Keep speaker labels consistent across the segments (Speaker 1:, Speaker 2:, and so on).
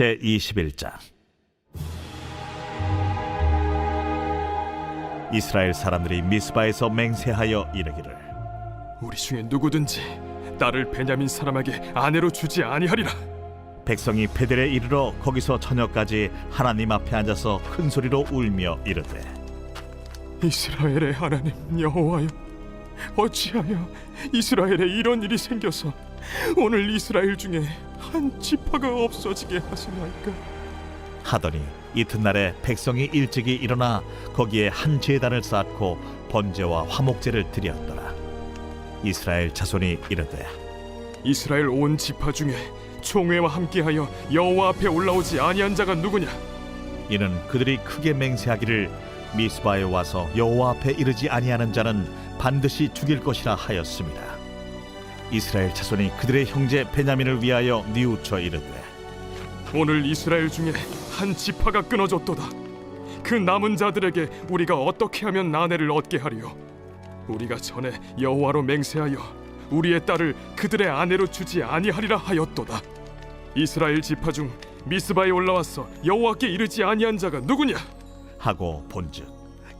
Speaker 1: 제 21장 이스라엘 사람들이 미스바에서 맹세하여 이르기를
Speaker 2: 우리 중에 누구든지 딸을 베냐민 사람에게 아내로 주지 아니하리라.
Speaker 1: 백성이 베델에 이르러 거기서 저녁까지 하나님 앞에 앉아서 큰 소리로 울며 이르되
Speaker 2: 이스라엘의 하나님 여호와여, 어찌하여 이스라엘에 이런 일이 생겨서 오늘 이스라엘 중에 한 지파가 없어지게 하시나이까?
Speaker 1: 하더니 이튿날에 백성이 일찍이 일어나 거기에 한 제단을 쌓고 번제와 화목제를 드렸더라 이스라엘 자손이 이르되
Speaker 2: 이스라엘 온 지파 중에 총회와 함께하여 여호와 앞에 올라오지 아니한 자가 누구냐?
Speaker 1: 이는 그들이 크게 맹세하기를 미스바에 와서 여호와 앞에 이르지 아니하는 자는 반드시 죽일 것이라 하였습니다. 이스라엘 자손이 그들의 형제 베냐민을 위하여 뉘우쳐 이르되
Speaker 2: 오늘 이스라엘 중에 한 지파가 끊어졌도다. 그 남은 자들에게 우리가 어떻게 하면 나내를 얻게 하리요? 우리가 전에 여호와로 맹세하여 우리의 딸을 그들의 아내로 주지 아니하리라 하였도다. 이스라엘 지파 중 미스바에 올라와서 여호와께 이르지 아니한 자가 누구냐?
Speaker 1: 하고 본즉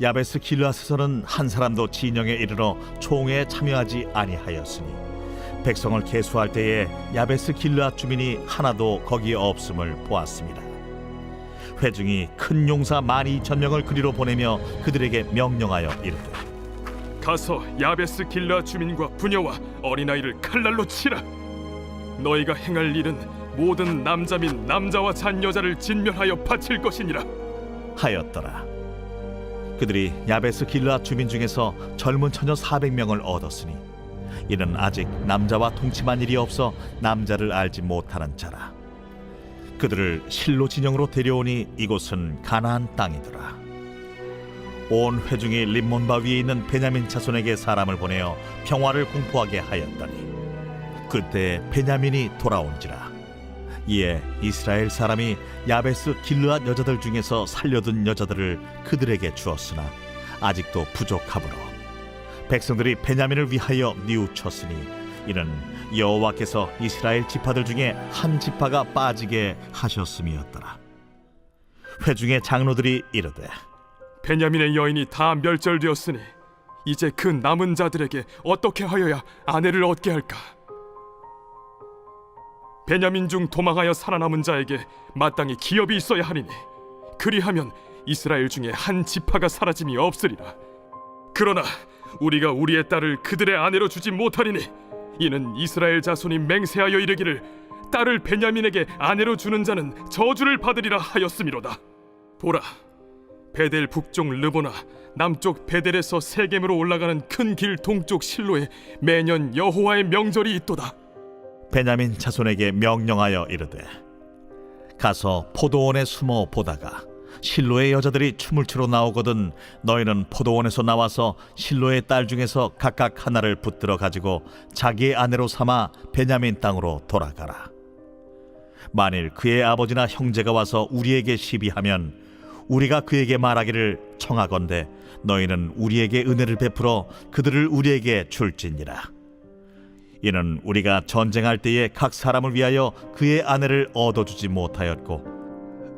Speaker 1: 야베스 길라스서는 한 사람도 진영에 이르러 총회에 참여하지 아니하였으니 백성을 계수할 때에 야베스 길라 주민이 하나도 거기에 없음을 보았습니다. 회중이 큰 용사 만 이천 명을 그리로 보내며 그들에게 명령하여 이르되
Speaker 2: 가서 야베스 길라 주민과 부녀와 어린아이를 칼날로 치라. 너희가 행할 일은 모든 남자 및 남자와 잔 여자를 진멸하여 바칠 것이니라.
Speaker 1: 하였더라. 그들이 야베스 길라 주민 중에서 젊은 처녀 400명을 얻었으니 이는 아직 남자와 동침한 일이 없어 남자를 알지 못하는 자라. 그들을 실로 진영으로 데려오니 이곳은 가나안 땅이더라. 온 회중이 림몬바 위에 있는 베냐민 자손에게 사람을 보내어 평화를 공포하게 하였더니 그때 베냐민이 돌아온지라. 이에 이스라엘 사람이 야베스 길르앗 여자들 중에서 살려둔 여자들을 그들에게 주었으나 아직도 부족하므로 백성들이 베냐민을 위하여 뉘우쳤으니 이는 여호와께서 이스라엘 지파들 중에 한 지파가 빠지게 하셨음이었더라. 회중의 장로들이 이르되
Speaker 2: 베냐민의 여인이 다 멸절되었으니 이제 그 남은 자들에게 어떻게 하여야 아내를 얻게 할까? 베냐민 중 도망하여 살아남은 자에게 마땅히 기업이 있어야 하리니 그리하면 이스라엘 중에 한 지파가 사라짐이 없으리라. 그러나 우리가 우리의 딸을 그들의 아내로 주지 못하리니 이는 이스라엘 자손이 맹세하여 이르기를 딸을 베냐민에게 아내로 주는 자는 저주를 받으리라 하였음이로다. 보라, 베델 북쪽 르보나 남쪽 베델에서 세겜으로 올라가는 큰 길 동쪽 실로에 매년 여호와의 명절이 있도다.
Speaker 1: 베냐민 자손에게 명령하여 이르되 가서 포도원에 숨어 보다가 실로의 여자들이 춤을 추러 나오거든 너희는 포도원에서 나와서 실로의 딸 중에서 각각 하나를 붙들어 가지고 자기의 아내로 삼아 베냐민 땅으로 돌아가라. 만일 그의 아버지나 형제가 와서 우리에게 시비하면 우리가 그에게 말하기를 청하건대 너희는 우리에게 은혜를 베풀어 그들을 우리에게 줄지니라. 이는 우리가 전쟁할 때에 각 사람을 위하여 그의 아내를 얻어주지 못하였고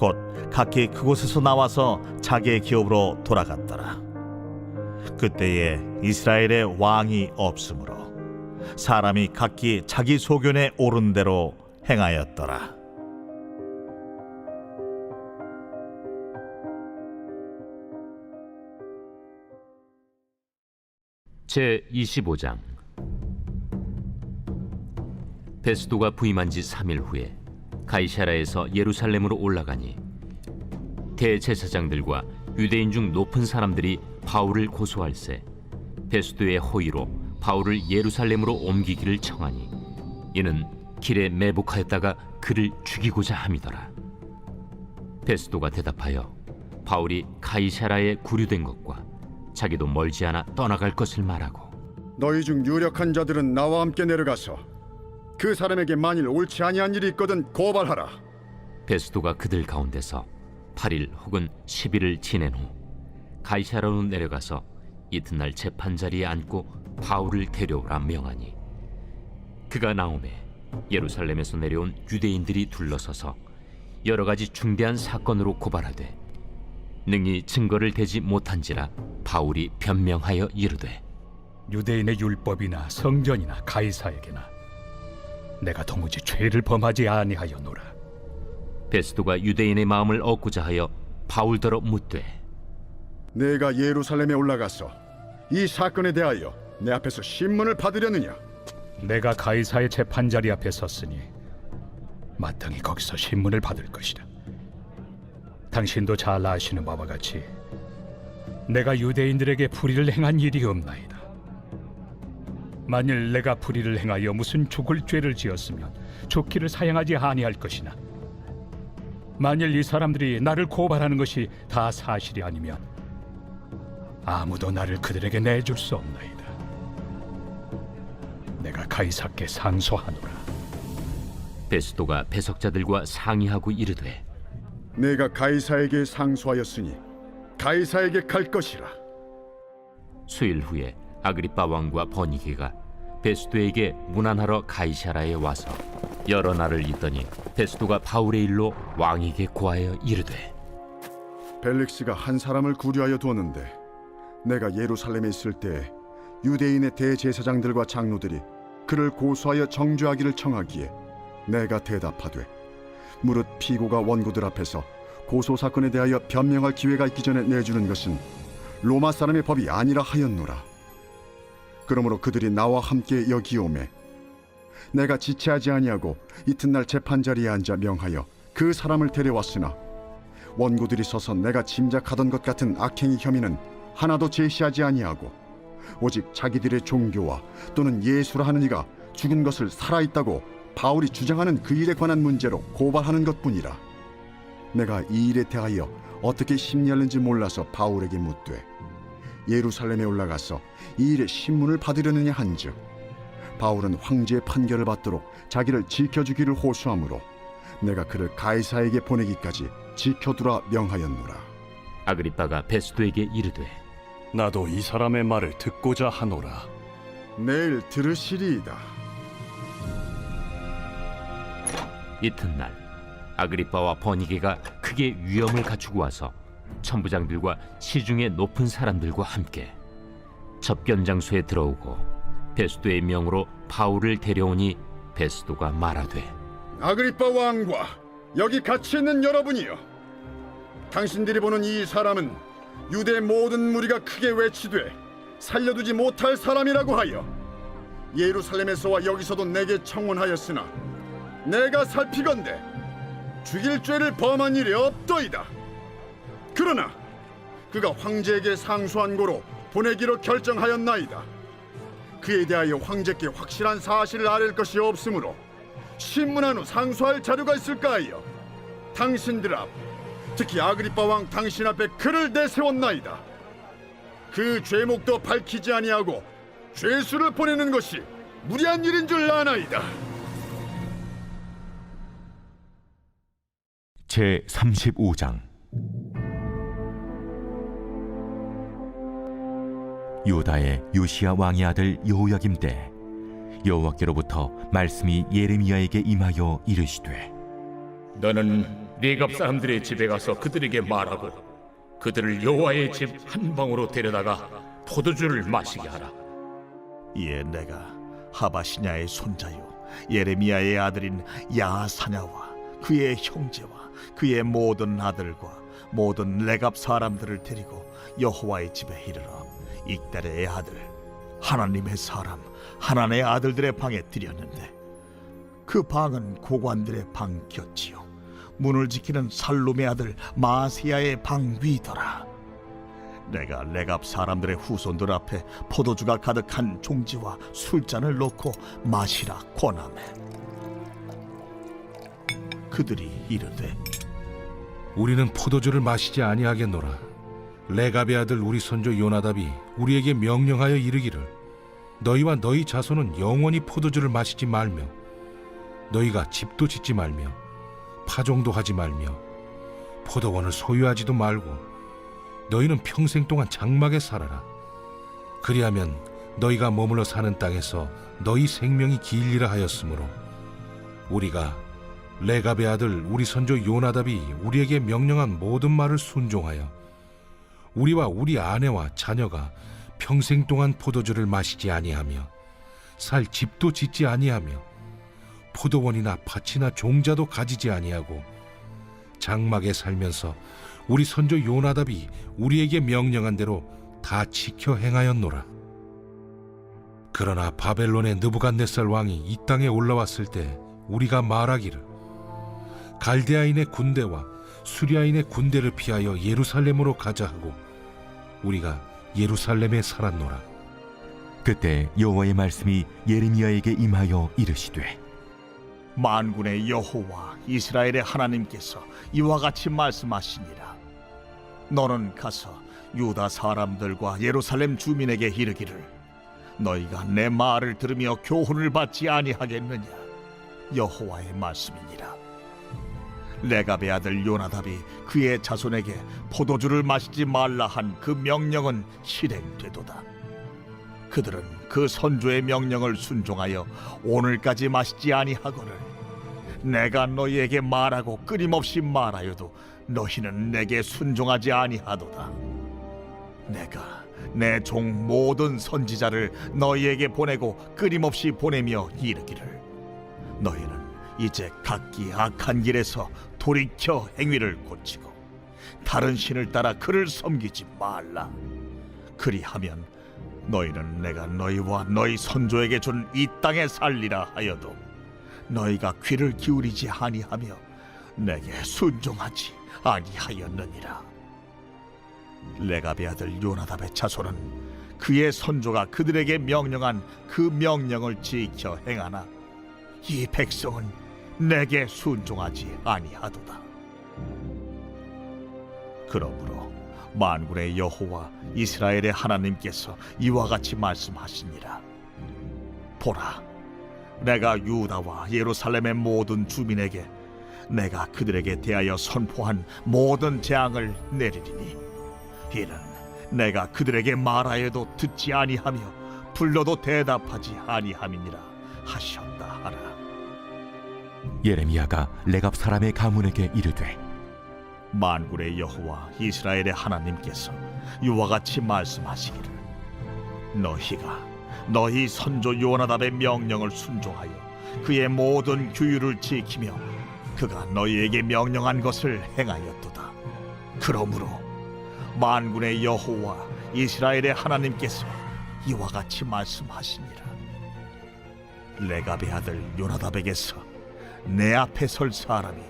Speaker 1: 곧 각기 그곳에서 나와서 자기의 기업으로 돌아갔더라. 그때에 이스라엘의 왕이 없으므로 사람이 각기 자기 소견에 옳은 대로 행하였더라.
Speaker 3: 제 25장 베스도가 부임한 지 3일 후에 가이사라에서 예루살렘으로 올라가니 대제사장들과 유대인 중 높은 사람들이 바울을 고소할세. 베스도의 호의로 바울을 예루살렘으로 옮기기를 청하니 이는 길에 매복하였다가 그를 죽이고자 함이더라. 베스도가 대답하여 바울이 가이사라에 구류된 것과 자기도 멀지 않아 떠나갈 것을 말하고
Speaker 4: 너희 중 유력한 자들은 나와 함께 내려가서 그 사람에게 만일 옳지 아니한 일이 있거든 고발하라.
Speaker 3: 베스도가 그들 가운데서 8일 혹은 10일을 지낸 후 가이사라로 내려가서 이튿날 재판 자리에 앉고 바울을 데려오라 명하니 그가 나오매 예루살렘에서 내려온 유대인들이 둘러서서 여러 가지 중대한 사건으로 고발하되 능히 증거를 대지 못한지라 바울이 변명하여 이르되
Speaker 5: 유대인의 율법이나 성전이나 가이사에게나 내가 도무지 죄를 범하지 아니하였노라.
Speaker 3: 베스도가 유대인의 마음을 얻고자 하여 바울더러 묻되
Speaker 4: 내가 예루살렘에 올라가서 이 사건에 대하여 내 앞에서 신문을 받으려느냐?
Speaker 5: 내가 가이사의 재판 자리 앞에 섰으니 마땅히 거기서 신문을 받을 것이다. 당신도 잘 아시는 바와 같이 내가 유대인들에게 불의를 행한 일이 없나이다. 만일 내가 불의를 행하여 무슨 죽을 죄를 지었으면 죽기를 사양하지 아니할 것이나 만일 이 사람들이 나를 고발하는 것이 다 사실이 아니면 아무도 나를 그들에게 내줄 수 없나이다. 내가 가이사께 상소하노라.
Speaker 3: 베스도가 배석자들과 상의하고 이르되
Speaker 4: 내가 가이사에게 상소하였으니 가이사에게 갈 것이라.
Speaker 3: 수일 후에 아그리파 왕과 버니게가 베스도에게 문안하러 가이사라에 와서 여러 날을 있더니 베스도가 바울의 일로 왕에게 고하여 이르되
Speaker 4: 벨릭스가 한 사람을 구류하여 두었는데 내가 예루살렘에 있을 때 유대인의 대제사장들과 장로들이 그를 고소하여 정죄하기를 청하기에 내가 대답하되 무릇 피고가 원고들 앞에서 고소 사건에 대하여 변명할 기회가 있기 전에 내주는 것은 로마 사람의 법이 아니라 하였노라. 그러므로 그들이 나와 함께 여기 오매 내가 지체하지 아니하고 이튿날 재판 자리에 앉아 명하여 그 사람을 데려왔으나 원고들이 서서 내가 짐작하던 것 같은 악행의 혐의는 하나도 제시하지 아니하고 오직 자기들의 종교와 또는 예수라 하는 이가 죽은 것을 살아 있다고 바울이 주장하는 그 일에 관한 문제로 고발하는 것뿐이라. 내가 이 일에 대하여 어떻게 심리하는지 몰라서 바울에게 묻되 예루살렘에 올라가서 이 일의 신문을 받으려느냐 한즉 바울은 황제의 판결을 받도록 자기를 지켜주기를 호소하므로 내가 그를 가이사에게 보내기까지 지켜두라 명하였노라
Speaker 3: 아그리파가 베스도에게 이르되
Speaker 6: 나도 이 사람의 말을 듣고자 하노라.
Speaker 4: 내일 들으시리이다
Speaker 3: 이튿날 아그리파와 버니게가 크게 위험을 갖추고 와서 천부장들과 시중의 높은 사람들과 함께 접견 장소에 들어오고 베스도의 명으로 바울을 데려오니 베스도가 말하되
Speaker 4: 아그리빠 왕과 여기 같이 있는 여러분이여 당신들이 보는 이 사람은 유대 모든 무리가 크게 외치되 살려두지 못할 사람이라고 하여 예루살렘에서와 여기서도 내게 청혼하였으나 내가 살피건대 죽일 죄를 범한 일이 없더이다 그러나 그가 황제에게 상소한 고로 보내기로 결정하였나이다. 그에 대하여 황제께 확실한 사실을 아랠 것이 없으므로 신문한 후 상소할 자료가 있을까 하여 당신들 앞 특히 아그리빠 왕 당신 앞에 그를 내세웠나이다. 그 죄목도 밝히지 아니하고 죄수를 보내는 것이 무리한 일인 줄 아나이다.
Speaker 7: 제 35장 유다의 요시야 왕의 아들 여호야김 때 여호와께로부터 말씀이 예레미야에게 임하여 이르시되
Speaker 8: 너는 네갑 사람들의 집에 가서 그들에게 말하고 그들을 여호와의 집 한 방으로 데려다가 포도주를 마시게 하라.
Speaker 1: 이에 내가 하바시냐의 손자요 예레미야의 아들인 야사냐와 그의 형제와 그의 모든 아들과 모든 레갑 사람들을 데리고 여호와의 집에 이르러 익달의 아들 하나님의 사람 하나님의 아들들의 방에 들였는데 그 방은 고관들의 방 곁이요 문을 지키는 살룸의 아들 마세야의 방 위더라 내가 레갑 사람들의 후손들 앞에 포도주가 가득한 종지와 술잔을 놓고 마시라 권하매 그들이 이르되
Speaker 9: 우리는 포도주를 마시지 아니하겠노라. 레갑의 아들 우리 선조 요나답이 우리에게 명령하여 이르기를 너희와 너희 자손은 영원히 포도주를 마시지 말며 너희가 집도 짓지 말며 파종도 하지 말며 포도원을 소유하지도 말고 너희는 평생 동안 장막에 살아라. 그리하면 너희가 머물러 사는 땅에서 너희 생명이 길리라 하였으므로 우리가 레갑의 아들 우리 선조 요나답이 우리에게 명령한 모든 말을 순종하여 우리와 우리 아내와 자녀가 평생 동안 포도주를 마시지 아니하며 살 집도 짓지 아니하며 포도원이나 밭이나 종자도 가지지 아니하고 장막에 살면서 우리 선조 요나답이 우리에게 명령한 대로 다 지켜 행하였노라. 그러나 바벨론의 느부갓네살 왕이 이 땅에 올라왔을 때 우리가 말하기를 갈대아인의 군대와 수리아인의 군대를 피하여 예루살렘으로 가자 하고 우리가 예루살렘에 살았노라.
Speaker 7: 그때 여호와의 말씀이 예레미야에게 임하여 이르시되
Speaker 1: 만군의 여호와 이스라엘의 하나님께서 이와 같이 말씀하시니라. 너는 가서 유다 사람들과 예루살렘 주민에게 이르기를 너희가 내 말을 들으며 교훈을 받지 아니하겠느냐? 여호와의 말씀이니라 레갑의 아들 요나답이 그의 자손에게 포도주를 마시지 말라 한 그 명령은 실행되도다. 그들은 그 선조의 명령을 순종하여 오늘까지 마시지 아니하거늘 내가 너희에게 말하고 끊임없이 말하여도 너희는 내게 순종하지 아니하도다. 내가 내 종 모든 선지자를 너희에게 보내고 끊임없이 보내며 이르기를 너희는 이제 각기 악한 길에서 돌이켜 행위를 고치고 다른 신을 따라 그를 섬기지 말라. 그리하면 너희는 내가 너희와 너희 선조에게 준 이 땅에 살리라 하여도 너희가 귀를 기울이지 아니하며 내게 순종하지 아니하였느니라. 레갑의 아들 요나답의 자손은 그의 선조가 그들에게 명령한 그 명령을 지켜 행하나 이 백성은 내게 순종하지 아니하도다. 그러므로 만군의 여호와 이스라엘의 하나님께서 이와 같이 말씀하시니라. 보라 내가 유다와 예루살렘의 모든 주민에게 내가 그들에게 대하여 선포한 모든 재앙을 내리리니 이는 내가 그들에게 말하여도 듣지 아니하며 불러도 대답하지 아니함이니라 하라
Speaker 7: 예레미야가 레갑 사람의 가문에게 이르되
Speaker 1: 만군의 여호와 이스라엘의 하나님께서 이와 같이 말씀하시기를 너희가 너희 선조 요나답의 명령을 순종하여 그의 모든 규율을 지키며 그가 너희에게 명령한 것을 행하였도다. 그러므로 만군의 여호와 이스라엘의 하나님께서 이와 같이 말씀하시니라. 레갑의 아들 요나답에게서 내 앞에 설 사람이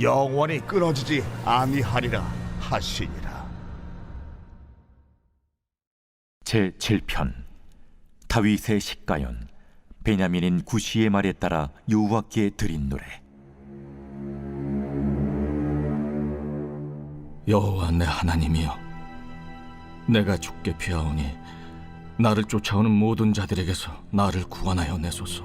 Speaker 1: 영원히 끊어지지 아니하리라 하시니라.
Speaker 7: 제 7편 다윗의 식가연 베냐민인 구시의 말에 따라 여호와께 드린 노래
Speaker 10: 여호와 내 하나님이여 내가 죽게 피하오니 나를 쫓아오는 모든 자들에게서 나를 구원하여 내소서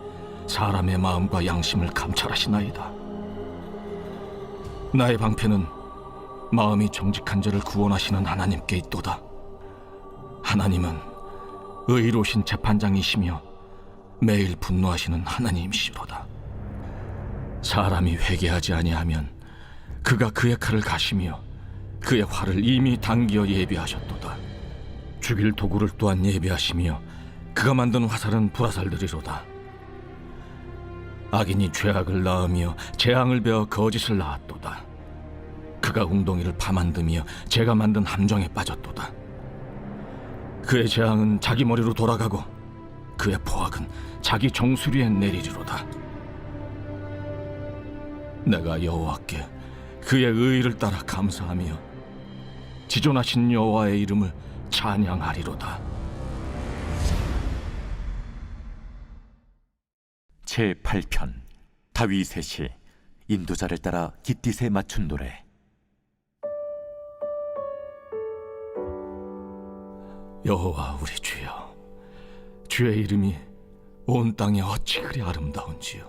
Speaker 10: 사람의 마음과 양심을 감찰하시나이다 나의 방패는 마음이 정직한 자를 구원하시는 하나님께 있도다. 하나님은 의로우신 재판장이시며 매일 분노하시는 하나님이시로다. 사람이 회개하지 아니하면 그가 그의 칼을 가시며 그의 활을 이미 당기어 예비하셨도다. 죽일 도구를 또한 예비하시며 그가 만든 화살은 불화살들이로다. 악인이 죄악을 낳으며 재앙을 베어 거짓을 낳았도다. 그가 웅덩이를 파만드며 제가 만든 함정에 빠졌도다. 그의 재앙은 자기 머리로 돌아가고 그의 포악은 자기 정수리에 내리리로다. 내가 여호와께 그의 의를 따라 감사하며 지존하신 여호와의 이름을 찬양하리로다.
Speaker 7: 제 8편 다윗의 시 인도자를 따라 깃딧에 맞춘 노래.
Speaker 10: 여호와 우리 주여 주의 이름이 온 땅에 어찌 그리 아름다운지요.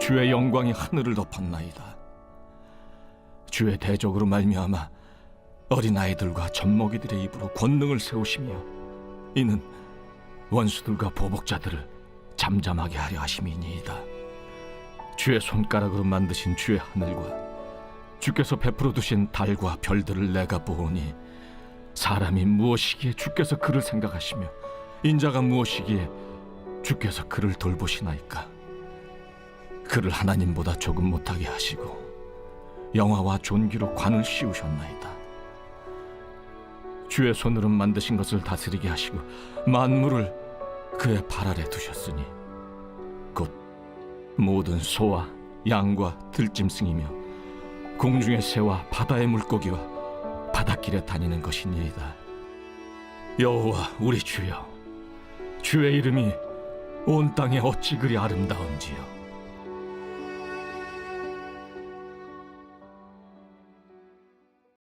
Speaker 10: 주의 영광이 하늘을 덮었나이다. 주의 대적으로 말미암아 어린아이들과 젖먹이들의 입으로 권능을 세우시며 이는 원수들과 보복자들을 잠잠하게 하려 하심이니이다. 주의 손가락으로 만드신 주의 하늘과 주께서 베풀어 두신 달과 별들을 내가 보오니 사람이 무엇이기에 주께서 그를 생각하시며 인자가 무엇이기에 주께서 그를 돌보시나이까? 그를 하나님보다 조금 못하게 하시고 영화와 존귀로 관을 씌우셨나이다. 주의 손으로 만드신 것을 다스리게 하시고 만물을 그의 발 아래 두셨으니 곧 모든 소와 양과 들짐승이며 공중의 새와 바다의 물고기와 바닷길에 다니는 것이니이다. 여호와 우리 주여, 주의 이름이 온 땅에 어찌 그리 아름다운지요.